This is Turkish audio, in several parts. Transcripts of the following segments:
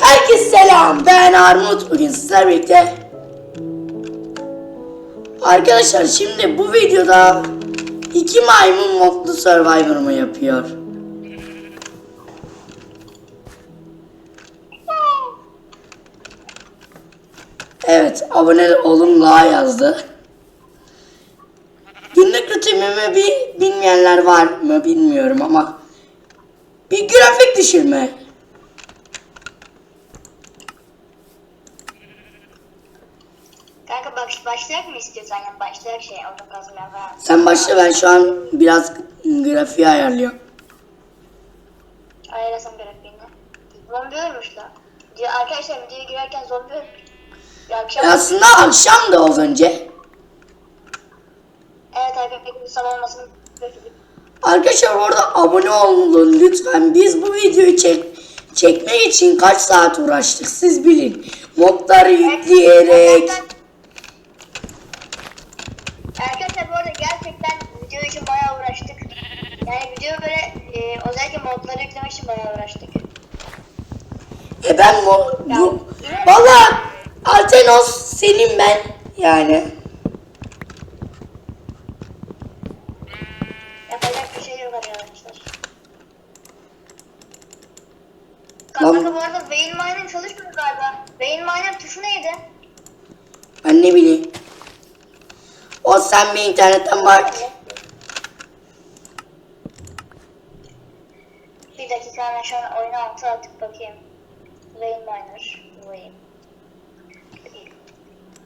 Herkese selam. Ben Armut. Bugün sizlerle birlikte. Arkadaşlar şimdi bu videoda iki maymun modlu Survivor'ımı yapıyor. Evet, abone olun la yazdı. Günlük rutinimi bir bilmeyenler var mı bilmiyorum ama bir grafik düşürme. Bak başlayak mı istiyorsan ya başlayak şey auto kazmaya falan. Sen başla ben şu an biraz grafiği ayarlıyorum. Ayarlasam grafiğini. Zombi ölmüş lan. Diyor, arkadaşlar videoya girerken zombi ölmüş. Ya akşam... E Aslında akşam da az önce. Evet arkadaşlar sabah bekledik. Arkadaşlar orada abone olun lütfen. Biz bu videoyu çek çekmek için kaç saat uğraştık siz bilin. Modları yükleyerek. Arkadaşlar bu arada gerçekten video için bayağı uğraştık. Yani video böyle e, özellikle modları yüklemek için bayağı uğraştık. E ben mo bu Valla Altenos senin ben yani. Yapacak bir şey yok arkadaşlar. Lan- Kanka bu arada Veil Miner çalışmıyor galiba. Veil Miner tuşu neydi? Ben ne bileyim. O sen bir internetten bak. Dakika ben şu an oyunu altı atıp bakayım. Veil Miner. Veil.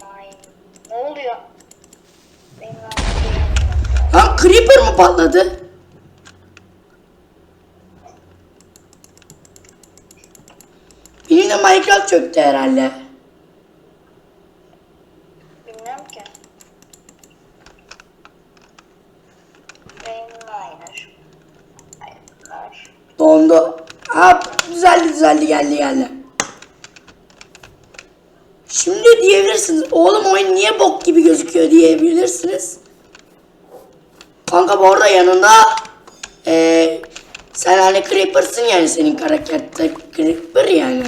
Miner. Ne oluyor? Lan Creeper mı patladı? De Minecraft çöktü herhalde. Bilmiyorum ki. Veil Miner. Hayır. Dondu. Ha düzeldi düzeldi geldi geldi. Şimdi diyebilirsiniz. Oğlum oyun niye bok gibi gözüküyor diyebilirsiniz. Kanka bu arada yanında eee sen hani Creeper'sın yani senin karakterde Creeper yani.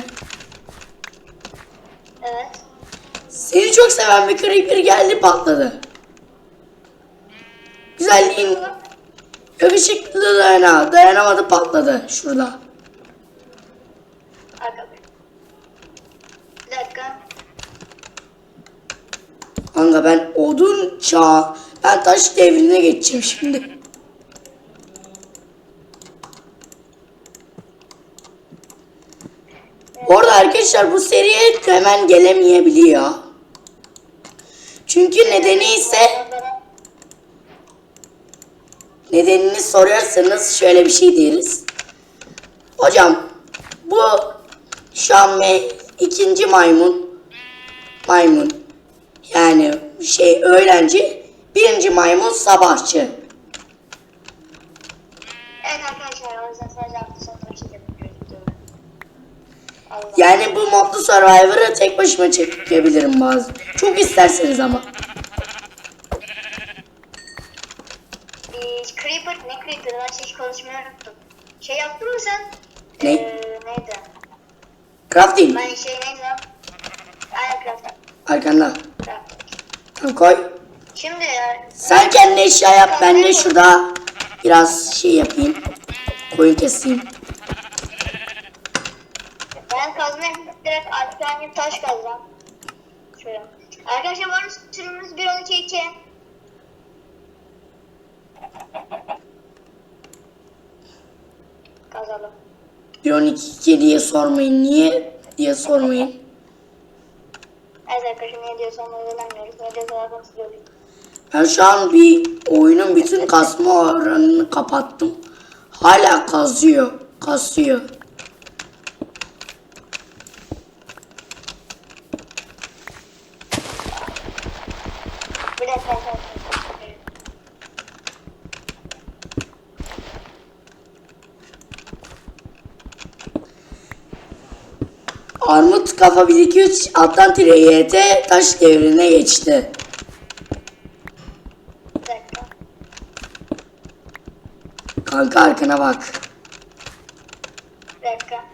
Evet. Seni çok seven bir Creeper geldi patladı. Güzelliğin yakışıklılığına dayanamadı patladı şurada. Arka. Bir dakika. Kanka ben odun çağı, ben taş devrine geçeceğim şimdi. Bu arada arkadaşlar bu seriye hemen gelemeyebiliyor. Çünkü nedeni ise nedenini soruyorsanız şöyle bir şey deriz. Hocam bu şu an me- ikinci maymun maymun yani şey öğrenci birinci maymun sabahçı. Evet arkadaşlar o yüzden sadece hafta sonu bir şey. Yani bu modlu Survivor'ı tek başıma çekebilirim bazı. Çok isterseniz ama. Ee, Creeper ne Creeper ben hiç konuşmayı unuttum. Şey yaptın mı sen? Ne? Ee, neydi? Crafting Ben şey neydi lan? Aynen craft. arkanda. Koy. Şimdi. Sen kendi eşya yap ben de şurada biraz şey yapayım. Koyun keseyim. Ben kazmaya direkt alternatif taş kazacağım. Şöyle. Arkadaşlar bu arada sürümümüz 1.12.2. Kazalım. 1.12 diye sormayın. Niye diye sormayın. Evet arkadaşlar ne diyorsan onu öğrenmiyoruz. Ne diyorsan oradan siliyoruz. Ben şu an bir oyunun bütün kasma oranını kapattım. Hala kazıyor. Kasıyor. Bir dakika arkadaşlar. Armut kafa 1 2 3 alttan tire YT taş devrine geçti. Kanka arkana bak. Bir dakika.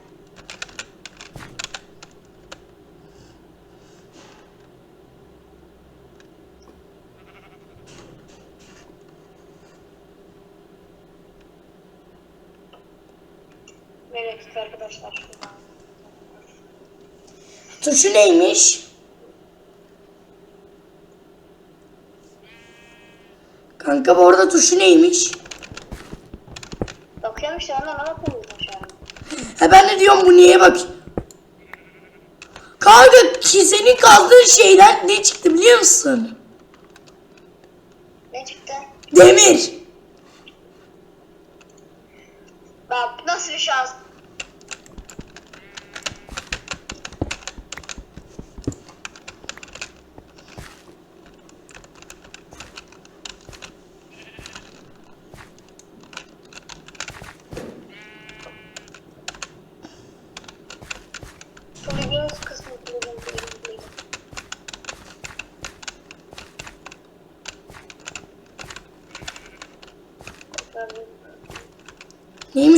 dakika arkadaşlar. Tuşu neymiş? Kanka bu arada tuşu neymiş? Bakıyorum işte ondan ama bakmıyorum şu an. Ben de diyorum bu niye bak. Kanka senin kazdığın şeyden ne çıktı biliyor musun? Ne çıktı? Demir. Bak nasıl bir şans.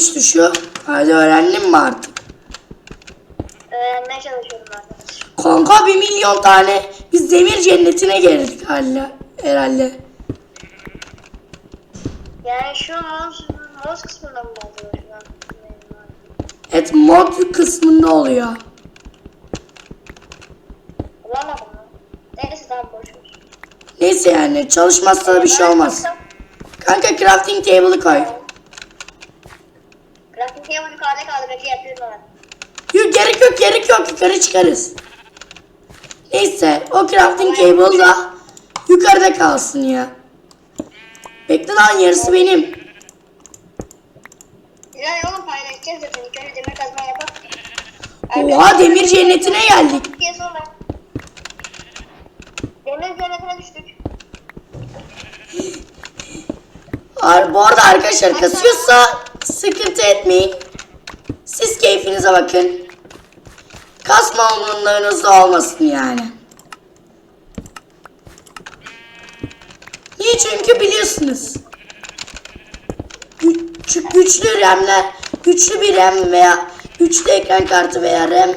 60 düşüyor. Hadi öğrendin mi artık? Öğrenmeye çalışıyorum arkadaş. Kanka bir milyon tane biz demir cennetine geldik hala, herhalde. Yani şu moz, moz kısmında mı oluyor? Evet mod kısmında oluyor. Bulamadım? Neyse yani çalışmazsa da bir şey ee, olmaz. Kanka crafting table'ı koy. Grafik table'ı yukarıda kaldı. Bekle yapıyorum hemen. Yok gerek yok gerek yok yukarı çıkarız. Neyse o crafting table da yukarıda kalsın ya. Bekle lan yarısı benim. Yani oğlum paylaşacağız zaten. İlk önce demir kazma yapalım. Oha demir cennetine geldik. Demir cennetine düştük. Bu arada arkadaşlar kasıyorsa sıkıntı etmeyin. Siz keyfinize bakın. Kasma umurlarınızda olmasın yani. Niye? Çünkü biliyorsunuz. Güç, güçlü RAM'ler, güçlü bir RAM veya güçlü ekran kartı veya RAM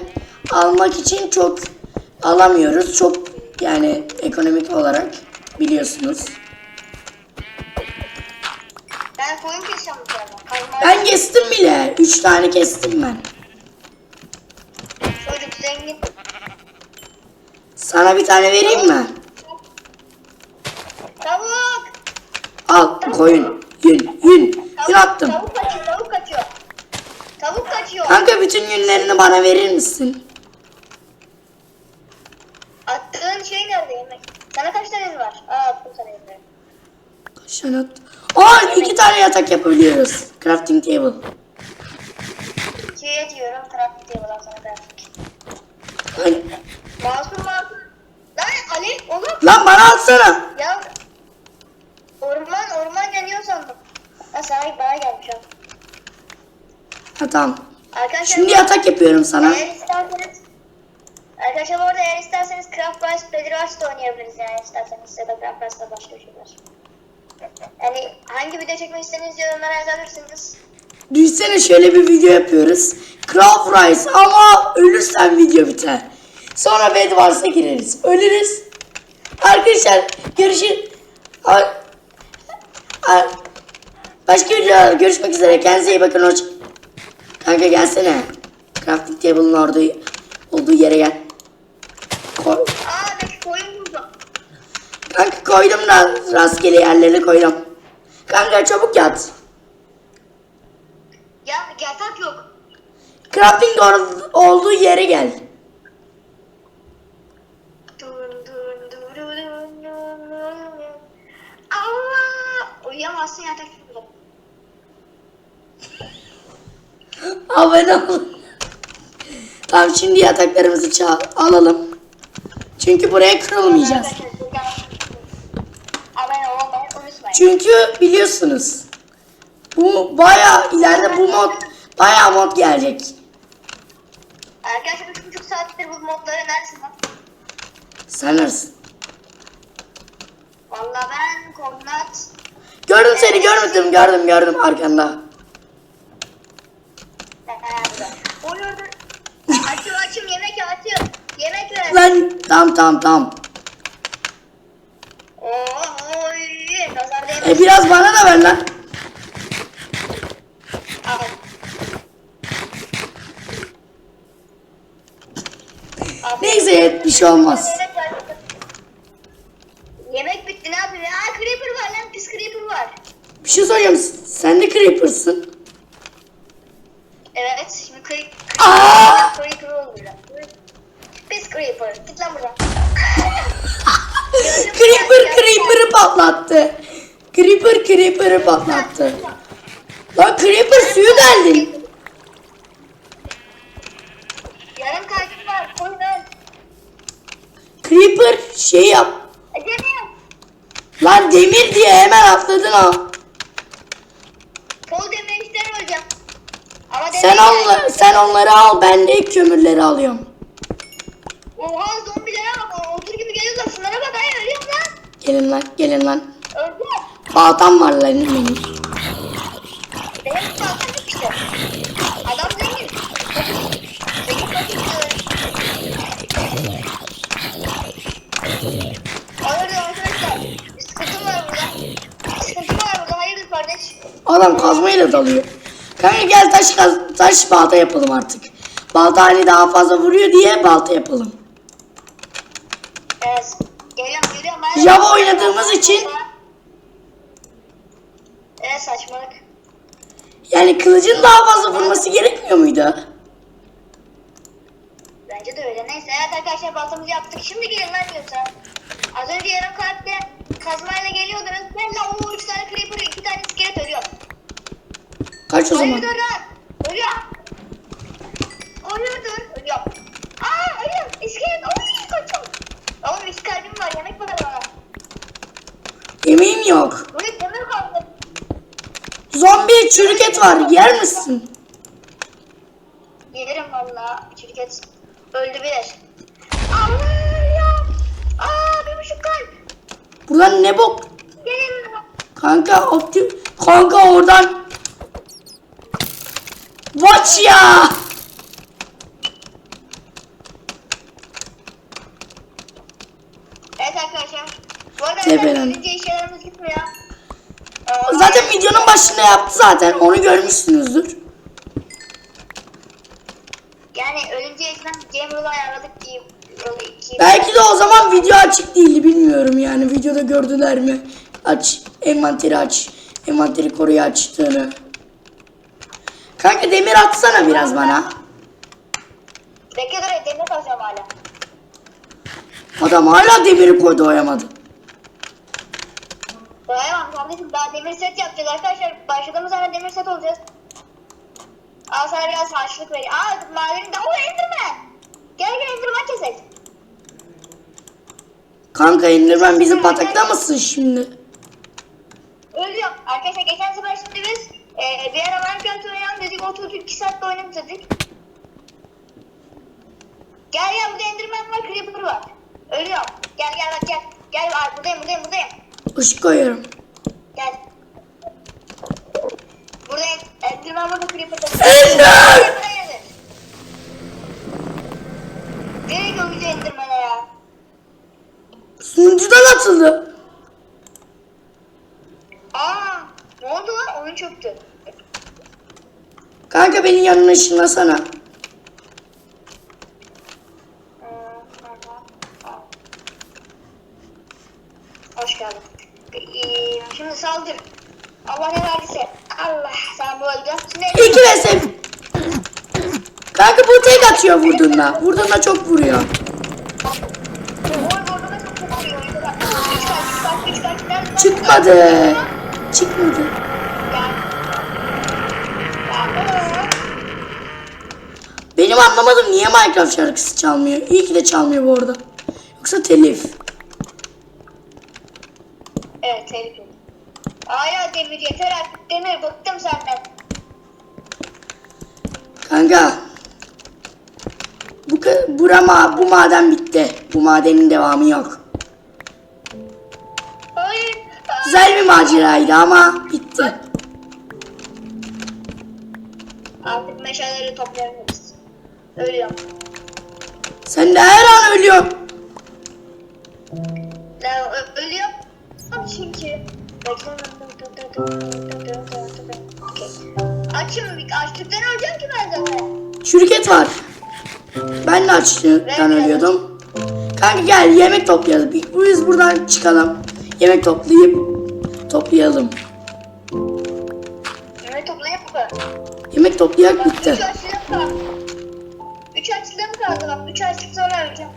almak için çok alamıyoruz. Çok yani ekonomik olarak biliyorsunuz. Ben koyun. Kazma Ben kestim bile. Üç tane kestim ben. Çocuk zengin. Sana bir tane vereyim mi? Tavuk. Al koyun. Yün. Yün. Yün attım. Tavuk kaçıyor. Tavuk kaçıyor. Tavuk kaçıyor. Kanka bütün yünlerini bana verir misin? Attığın şey nerede yemek? Sana kaç tane var? Aa attım sana yemek. Kaç tane attım? Aa iki tane yatak yapabiliyoruz. Crafting table. İkiye diyorum. Diye bana sana trafik. Hani- Masum masum. Lan Ali oğlum. Lan bana atsana. Ya orman orman yanıyor sandım. Ha sana bana gelmiş o. Ha tamam. Arkadaşlar Şimdi yatak yapıyorum sana. eğer isterseniz Arkadaşlar bu arada eğer isterseniz Craft Rice Bedwars da oynayabiliriz yani isterseniz ya da Craft Rice'da başka şeyler. Yani hangi video çekmek istediğiniz yorumlara yazabilirsiniz. Düşünsene şöyle bir video yapıyoruz. Craft Rice ama ölürsen video biter. Sonra Bed Wars'a gireriz. Ölürüz. Arkadaşlar ar- Başka videolarda görüşmek üzere. Kendinize iyi bakın. Hoş. Kanka gelsene. Crafting table'ın orada olduğu yere gel. Koy. Aa ben koyun buldum. Kanka koydum da rastgele yerlere koydum. Kanka çabuk yat. Ya yatak yok. Crafting olduğu yere gel. Allah! Uyuyamazsın yatak yok. Abone ol. Tamam şimdi yataklarımızı çal alalım. Çünkü buraya kırılmayacağız. Çünkü biliyorsunuz. Bu baya ileride bu mod baya mod gelecek. Arkadaşlar 3,5 saattir bu modları neredesin lan? Sen neresin? Valla ben koordinat Gördüm seni görmedim gördüm gördüm arkanda. Buyurdur. Açım açım yemek açım. Yemek ver. Lan tamam tamam tamam. Oy. E biraz bana da ver lan. Al. Neyse evet, bir şey olmaz. Yemek bitti ne yapayım? Aa creeper var lan pis creeper var. Bir şey soracağım sen de creeper'sın. Creeper'ı patlattı. Lan creeper suyu deldin. Yarım kalbim var koy lan. Creeper şey yap. Acemiyorum. Lan demir diye hemen atladın ha. Kol demeçten öleceğim. Ama Sen onla, sen onları al ben de kömürleri alıyorum. Oha zombilere bak otur gibi geliyorlar şunlara bak ay ölüyorum lan. Gelin lan gelin lan. Baltam var lan benim. Benim kalkan işte. Adam zengin. Zengin fakir. Hayırdır arkadaşlar? Bir sıkıntı var burada. Bir sıkıntı var burada. Hayırdır kardeş? Adam kazmayla dalıyor. Kanka gel taş kaz, taş balta yapalım artık. Balta hani daha fazla vuruyor diye balta yapalım. Evet. Geliyorum. Ben Java oynadığımız için- Evet saçmalık. Yani kılıcın daha fazla vurması gerekmiyor muydu? Bence de öyle. Neyse evet arkadaşlar baltamızı yaptık. Şimdi gelin lan diyorsa. Az önce yarım kalpte kazmayla geliyordunuz. De o üç tane creeper, iki tane iskelet ölüyor. Kaç o zaman? Hayırdır lan? Ölüyor. Hayırdır? Ölüyor. Aa ölüyor. İskelet. Oy kaçın. Oğlum iki kalbim var. Yemek bana bana. Yemeğim yok. Kaldı. Zombi çürük et var. Yer misin? Yerim valla. Şirket öldü bir. Allah ya. Aa bir buçuk kalp. Buradan ne bok? Gelin. Kanka opti... Kanka oradan... Watch ya! Evet arkadaşlar. Bu arada Tepelen. ölünce işlerimiz gitmiyor. Videonun başında yaptı zaten. Onu görmüşsünüzdür. Yani ölünce ekran game rule ayarladık 2. Belki de o zaman video açık değildi bilmiyorum yani. Videoda gördüler mi? Aç. Envanteri aç. Envanteri koruyu açtığını. Kanka demir atsana biraz bana. Bekle dur demir kazacağım hala. Adam hala demiri koydu oyamadı. Dayanamam kardeşim daha demir set yapacağız arkadaşlar. Başladığımız zaman demir set olacağız. Al sana biraz harçlık vereyim. Aa madenin de o enderman. Gel gel enderman kesek. Kanka Enderman bizi pataklamasın şimdi. Ölüyor. Arkadaşlar geçen sefer şimdi biz e, bir ara Minecraft oynayalım dedik. Oturduk 2 saatte oynadık dedik. Gel gel burada enderman var creeper var. Ölüyor. Gel gel bak gel. Gel var buradayım buradayım buradayım. Işık koyuyorum. Gel. Burada enderman burada creeper da. Ender! Buraya. Nereye gömüldü enderman'a ya? Sunucudan atıldı. Aa, ne oldu lan? Oyun çöktü. Kanka benim yanına ışınlasana. Hoş geldin. Ee, şimdi saldır. Allah ne verdiyse. Allah sen bu öldün. Şimdi İki vs. Kanka bu tek Oy orada da çok vuruyor. Çıkmadı. Çıkmadı. Benim anlamadım niye Minecraft şarkısı çalmıyor. İyi ki de çalmıyor bu arada. Yoksa telif. Evet tehlikeli. Hala demir yeter artık demir bıktım senden. Kanka. Burama bu maden bitti. Bu madenin devamı yok. Hayır. Güzel bir maceraydı ama bitti. Artık meşaleleri toplayabiliriz. Ölüyorum. Sen de her an ölüyorsun. Ö- ölüyorum. Çünkü. Açım. Açlıktan öleceğim ki ben zaten. Şirket var. Ben de açlıktan ölüyordum. Kanka gel yemek toplayalım. Biz buradan çıkalım. Yemek toplayıp toplayalım. Yemek toplayıp mı? Yemek toplayak bitti. 3 açlığım kaldı. 3 açlığım kaldı bak. 3 açlık sonra öleceğim.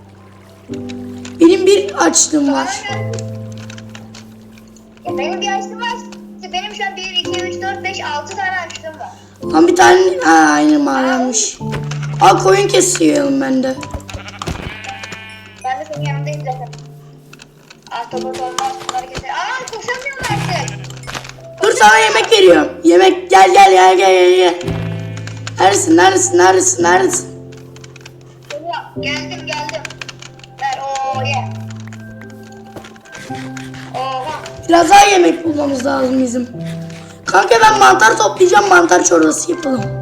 Benim bir açlığım var. Ya benim bir açlığım var. Benim şu an 1, 2, 3, 4, 5, 6 tane açlığım var. Lan bir tane ha, aynı mağaramış. Aa koyun kesiyorum ben de. Ben de senin yanındayım zaten. Ahtapot olmaz. Bunları keser. Aa koşamıyorum artık. Dur sana yemek veriyorum. Yemek gel gel gel gel gel. gel. Neredesin neredesin neredesin neredesin? Geldim geldim. Ver o ye. Oha. Biraz daha yemek bulmamız lazım bizim. Kanka ben mantar toplayacağım mantar çorbası yapalım.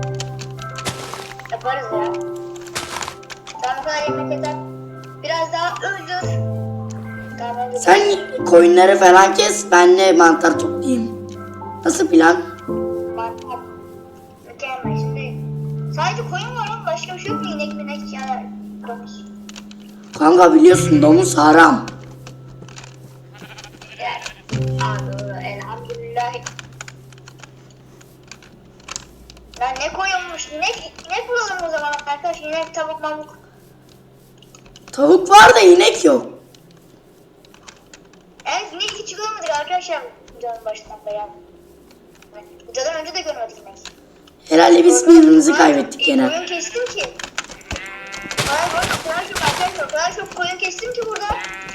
Biraz daha öldür. Sen koyunları falan kes ben de mantar toplayayım. Nasıl plan? Mantar. Mükemmel şimdi. Sadece koyun var ama başka bir şey yok mu? İnek minek. Domuz. Kanka biliyorsun domuz haram. Elhamdülillah. Ne koyunmuş? İnek, inek bulalım o zaman arkadaş. İnek, tavuk, mamuk. Tavuk var da inek yok. Evet inek hiç görmedik arkadaşlar. Videonun başından beri. Videodan önce de görmedik inek. Herhalde biz birbirimizi kaybettik gene. Koyun kestim ki. O kadar, o kadar çok arkadaşlar, o kadar çok koyun kestim ki burada.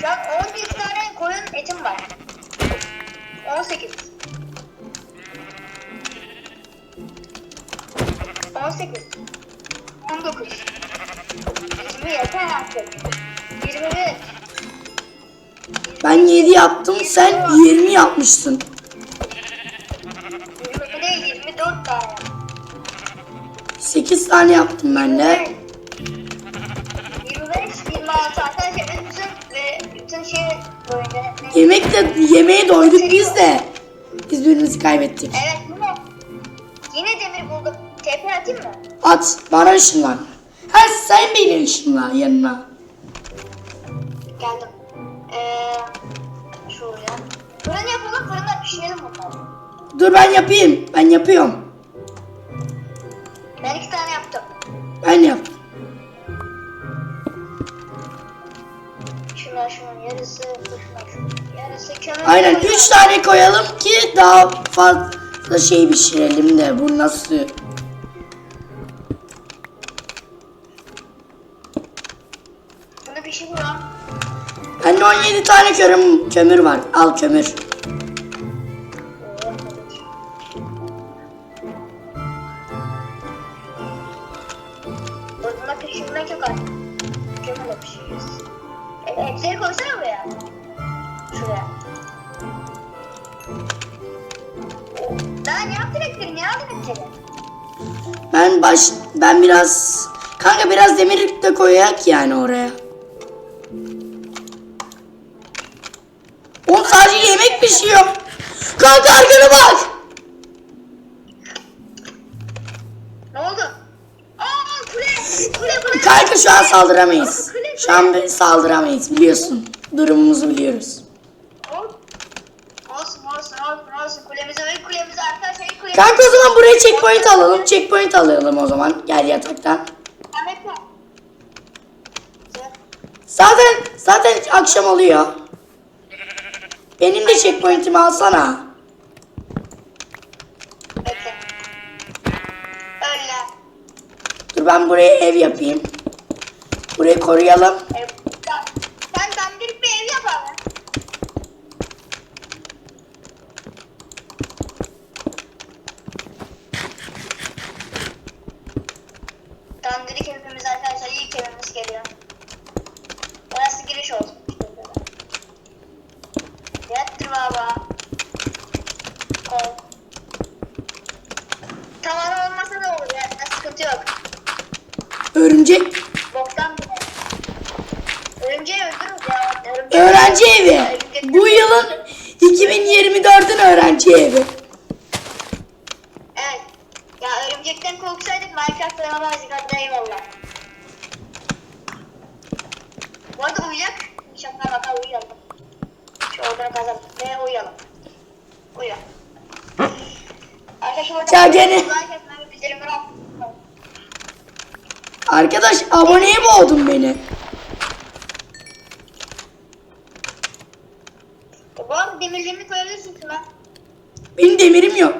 Şu an 11 tane koyun etim var. 18. 18. 19. 20 yeter artık. 21. Ben 7 yaptım sen 20 yapmışsın. 20 değil 24 tane. 8 tane yaptım ben de. 25, 26 arkadaşlar biz bütün ve bütün şey boyunca ne- Yemek de yemeğe doyduk biz de. Biz birbirimizi kaybettik. Evet yine yine demir buldum. TP atayım mı? At bana ışınlan. Ha sen beni ışınla yanına. Geldim. Eee şuraya. Fırın yapalım fırında pişirelim bunları. Dur ben yapayım. Ben yapıyorum. Ben iki tane yaptım. Ben yaptım. Şuna şunun yarısı, şuna şunun yarısı. Kömür Aynen 3 tane koyalım ki daha fazla şey pişirelim de. Bu nasıl? Şunu pişiriyorum. Bende 17 tane kömür, kömür var. Al kömür. Bunda pişirmek yok artık. Kömürle pişiririz. E, etleri koysana buraya. Şuraya. Daha ne yaptın etleri? Ne aldın etleri? Ben baş ben biraz kanka biraz demir de koyayak yani oraya. Sadece yemek pişiyor. Kanka arkana bak. Ne oldu? Aa kule! Kule kule! Kanka şu an saldıramayız. Şu an saldıramayız biliyorsun. Durumumuzu biliyoruz. Olsun olsun olsun olsun. Kulemize ve kulemize arkadaşlar ilk kulemize. Kanka o zaman buraya checkpoint alalım. Checkpoint alalım o zaman. Gel yataktan. Zaten zaten akşam oluyor. Benim de checkpoint'imi alsana. Öyle. Dur ben buraya ev yapayım. Burayı koruyalım. Sen- dandirik bir ev yap abi. Dandirik evimiz arkadaşlar ilk evimiz geliyor. Örümcek. Örümcek öğrenci evi. Bu yılın 2024'ün öğrenci evi. Evet. Ya örümcekten korksaydık Minecraft oynamazdık hatta eyvallah. Bu arada uyuyak. Şaka baka uyuyalım. Şu oradan kazan. Ne uyuyalım. Uyu. Arkadaşlar orada... Ya gene... Like etmemi bildirimleri Arkadaş aboneye boğdun beni. Bu arada demirlerini koyabilirsin şuna. Benim demirim yok.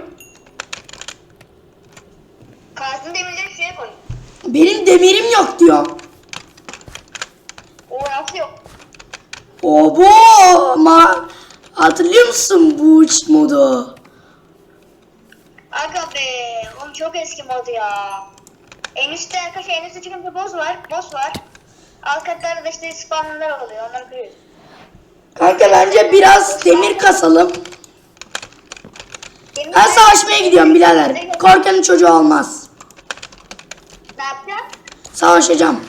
Kazdığın demirleri şuraya koy. Benim demirim yok diyor. O nasıl yok? Obo ma hatırlıyor musun bu modu? Aga be, oğlum çok eski mod ya. En üstte arkadaşlar en üstte çıkınca boss var, boss var. Alt katlarda da işte spawnlar oluyor, onları kırıyoruz. Kanka bence biraz demir kasalım. Demir- Ben savaşmaya gidiyorum birader. Korkanın çocuğu olmaz. Ne yapacağız? Savaşacağım.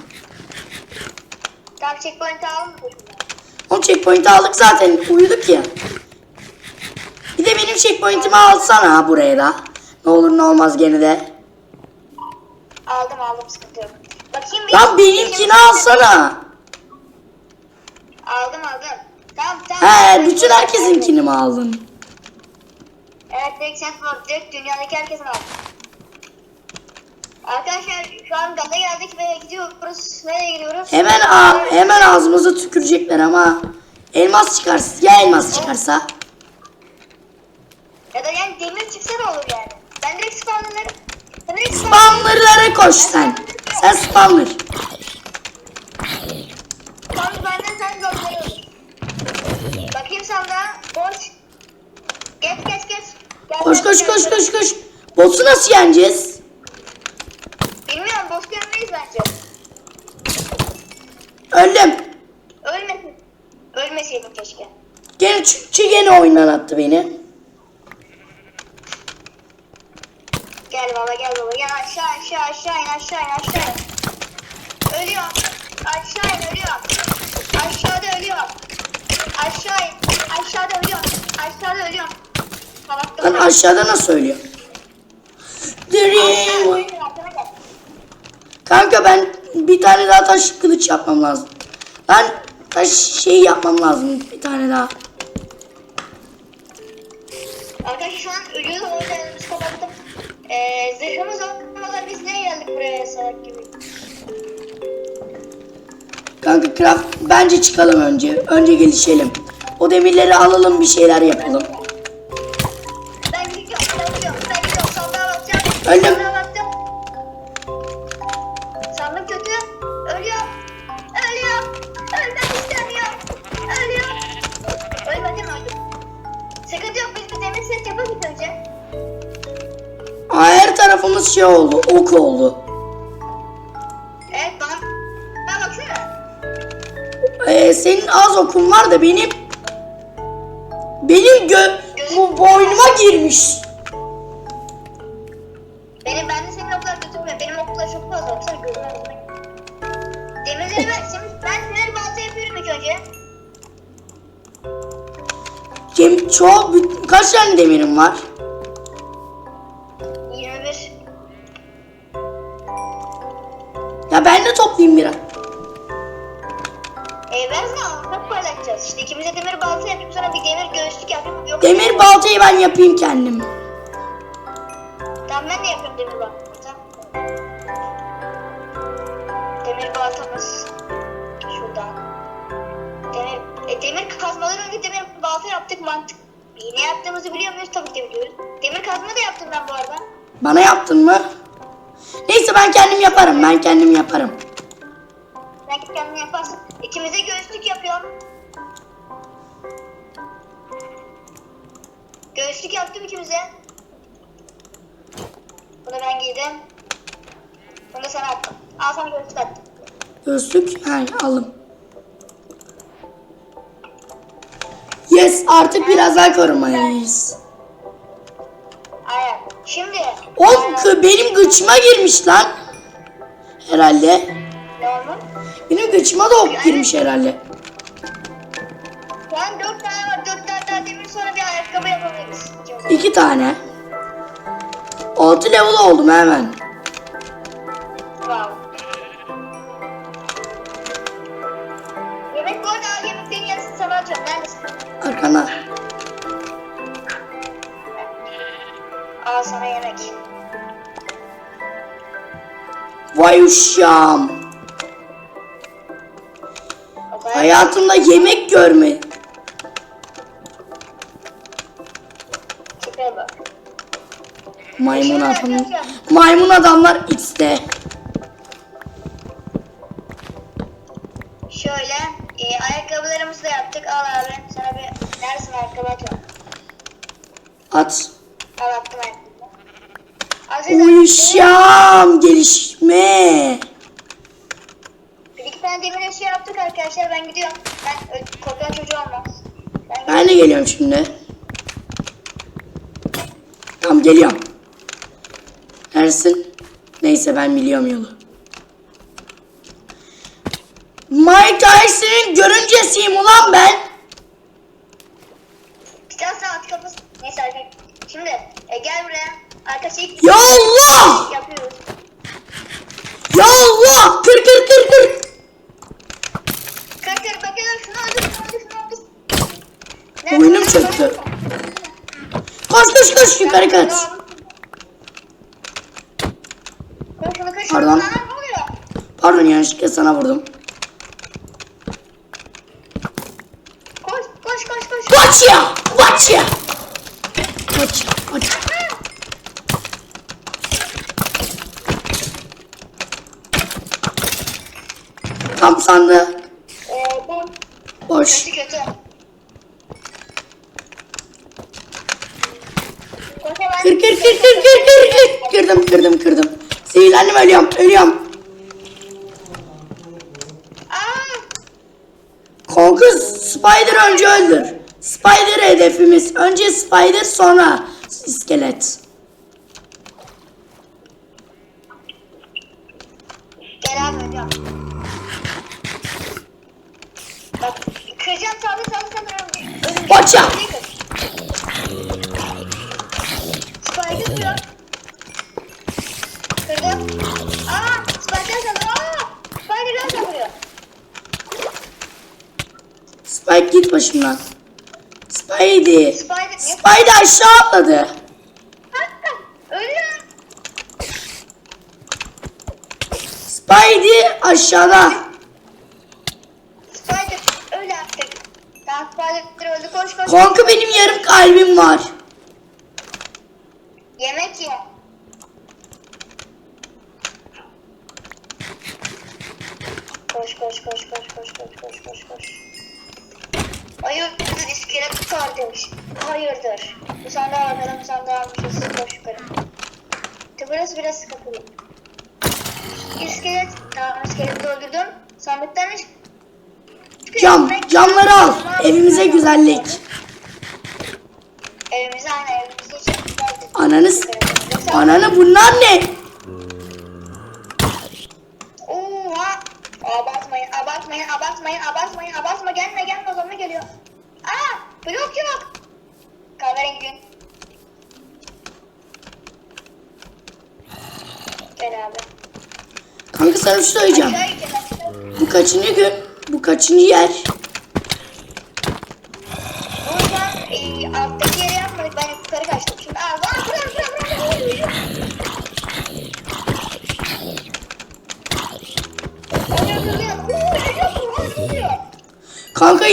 Tam checkpoint'i alalım mı şimdi? O checkpoint'i aldık zaten. Uyuduk ya. Bir de benim checkpoint'imi alsana buraya da. Ne olur ne olmaz gene de. Aldım aldım, sıkıntı yok. Bakayım Lan benimkini alsana. Aldım aldım. Tamam tamam. He bütün herkesinkini mi aldın? Evet direkt sen. Direkt dünyadaki herkesin aldım. Arkadaşlar şu an gaza geldik ve gidiyoruz. Nereye gidiyoruz? Hemen a hemen ağzımıza tükürecekler ama elmas çıkarsa ya elmas çıkarsa Ya da yani demir çıksa da olur yani. Ben direkt spawnları... Spawnerlara koş sen. Sen spawner. Spawnları benden sen gönderiyorsun. Bakayım sanda. Boş. Geç geç geç. Gel, Koş gel, koş gel, koş koş koş. Boss'u nasıl yeneceğiz? Bilmiyorum boş gelmeyiz bence. Öldüm. Ölmesin. Ölmeseydin keşke. Gene Türkçe gene oyundan attı beni. Gel baba gel baba gel aşağı in aşağı in aşağı in. Ölüyorum. Aşağı in ölüyorum. Aşağıda ölüyorum. Aşağı in. Aşağıda ölüyorum. Aşağıda ölüyorum. Salaktım. Lan aşağıda nasıl söylüyor? Dream. Aşağı in, arkana gel. Kanka ben bir tane daha taş kılıç yapmam lazım. Lan taş şey yapmam lazım bir tane daha. Arkadaşlar şu an kapattım. Ee, zırhımız olmadan biz niye geldik buraya salak gibi? Kanka craft bence çıkalım önce. Önce gelişelim. O demirleri alalım bir şeyler yapalım. Şey oldu. Ok oldu. Evet bana. Ben baksana. Ee, senin az okun var da benim benim gö bu boynuma girmiş. Benim bende senin oklar götürmüyor. Benim oklar çok fazla. Baksana gözüme gözüme. Demirleri ben, şimdi ben sinir balta yapıyorum ilk önce. Cem büt- kaç tane demirim var? Yapayım kendim. Tamam ben de yapıyorum demir balta. Demir baltamız. Şuradan. Demir, e, demir kazmadan önce demir balta yaptık mantık. Ne yaptığımızı biliyor muyuz? Tabii ki de biliyoruz. Demir kazma da yaptım ben bu arada. Bana yaptın mı? Neyse ben kendim yaparım. Ben kendim yaparım. Belki kendini yaparsın. İkimize göğüslük yapıyorum. Göğüslük yaptım ikimize. Bunu ben giydim. Bunu da sana attım. Al sana göğüslük attım. Gözlük. He aldım. Yes artık biraz daha korumalıyız. Aynen. Şimdi. Oğlum kı- benim gıçıma girmiş lan. Herhalde. Ne oldu? Benim gıçıma da ok girmiş herhalde. An dört tane var. Dört tane sonra bir ayakkabı yapabiliriz. ikimize. İki tane. Altı level oldum hemen. Wow. Yemek bu arada yemeklerin yarısını sana atıyorum. Neredesin? Arkana. Al sana yemek. Vay uşağım. Hayatımda yemek görme. Maymun adam. Maymun adamlar X'te. Şöyle e, ayakkabılarımızı da yaptık. Al abi. Sana bir neresin ayakkabı atıyorum. At. Al attım ayakkabı. Uşağım gelişme. Bir iki tane demir eşya yaptık arkadaşlar. Ben gidiyorum. Ben korkan çocuğu olmaz. Ben Ben de geliyorum şimdi. Tamam geliyorum. Ersin. Neyse ben biliyorum yolu. Mike Tyson'ın görüncesiyim ulan ben. Titan saat kapısı. Neyse arkadaşlar. Şimdi e, gel buraya. Arkası ilk Ya Allah! yapıyoruz. Ya Allah! Kır kır kır kır. Kır kır bakalım şunu öldür şunu öldür şunu öldür. Oyunum çöktü. Koş koş koş yukarı kaç. Koş şunu kır şunu. Pardon. Pardon yanlışlıkla sana vurdum. Koş koş koş koş. Kaç ya! Kaç ya! Kaç kaç. Tam sandı. Ee, Boş. Kır kır kır kır kır kır kır. Kırdım kırdım kırdım. Zehirlendim ölüyorum ölüyorum. Kanka Spider önce öldür. Spider hedefimiz. Önce Spider sonra iskelet. Başımdan. Spidey. Spider... Spider aşağı atladı. Spidey aşağıda. Spider öyle artık. Tamam Spider öldü koş koş. Kanka benim yarım kalbim var. Yemek ye. Koş koş koş koş koş koş koş koş koş. Hayırdır iskelet tutar demiş. Hayırdır. Bu sandığı bakalım bu sandığı almışız. Koş yukarı. Burası biraz sıkıntılı. İskelet. Tamam iskeleti öldürdüm. Sandıktan iş... Cam, camları al. Evimize güzellik. Evimize aynı evimize çok güzeldi. Ananız. Ananı bunlar ne? Oha! Abartmayın, abartmayın, abartmayın, abartmayın, abartma. Gelme, geliyor. Aa! Blok yok! Kahverengi gün. Gel abi. Kanka sana bir şey söyleyeceğim. Aşağı gideceğiz, aşağı. Bu kaçıncı gün? Bu kaçıncı yer?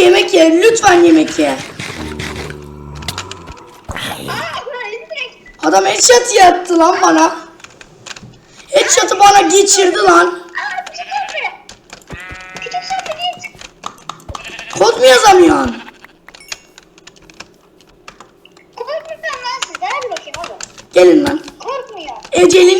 yemek ye. Lütfen yemek ye. Adam headshot yattı lan bana. Headshot'ı bana geçirdi lan. Kod mu yazamıyorsun? Gelin lan. Korkmuyor. Ecelin